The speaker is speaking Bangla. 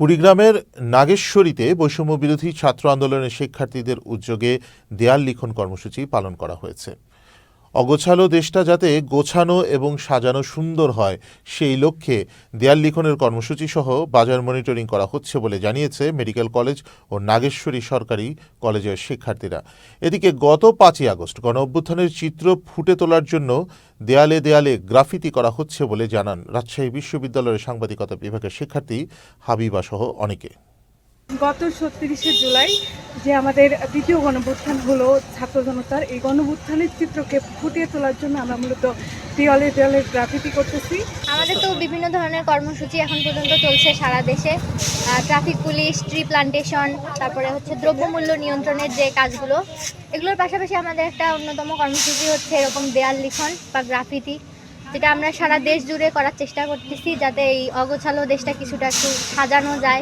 কুড়িগ্রামের নাগেশ্বরীতে বৈষম্য বিরোধী ছাত্র আন্দোলনের শিক্ষার্থীদের উদ্যোগে দেয়াল লিখন কর্মসূচি পালন করা হয়েছে। অগোছালো দেশটা যাতে গোছানো এবং সাজানো সুন্দর হয়, সেই লক্ষ্যে দেয়াল লিখনের কর্মসূচি সহ বাজার মনিটরিং করা হচ্ছে বলে জানিয়েছে মেডিকেল কলেজ ও নাগেশ্বরী সরকারি কলেজের শিক্ষার্থীরা। এদিকে গত পাঁচই আগস্ট গণ অভ্যুত্থানের চিত্র ফুটে তোলার জন্য দেয়ালে দেয়ালে গ্রাফিতি করা হচ্ছে বলে জানান রাজশাহী বিশ্ববিদ্যালয়ের সাংবাদিকতা বিভাগের শিক্ষার্থী হাবিবা সহ অনেকে। গত ছত্রিশে জুলাই যে আমাদের দ্বিতীয় গণভুত্থান হলো ছাত্র জনতার, এই গণভুত্থানের চিত্রকে ফুটিয়ে তোলার জন্য আমরা মূলত দেওয়ালে দেওয়ালে গ্রাফিতি করতেছি। আমাদের তো বিভিন্ন ধরনের কর্মসূচি এখন পর্যন্ত চলছে সারা দেশে। ট্রাফিক পুলিশ ট্রি প্লান্টেশন তারপরে হচ্ছে দ্রব্যমূল্য নিয়ন্ত্রণের যে কাজগুলো, এগুলোর পাশাপাশি আমাদের একটা অন্যতম কর্মসূচি হচ্ছে এরকম দেয়াল লিখন বা গ্রাফিতি যেটা আমরা সারা দেশ জুড়ে করার চেষ্টা করতেছি যাতে এই অগোছালো দেশটা কিছুটা একটু সাজানো যায়।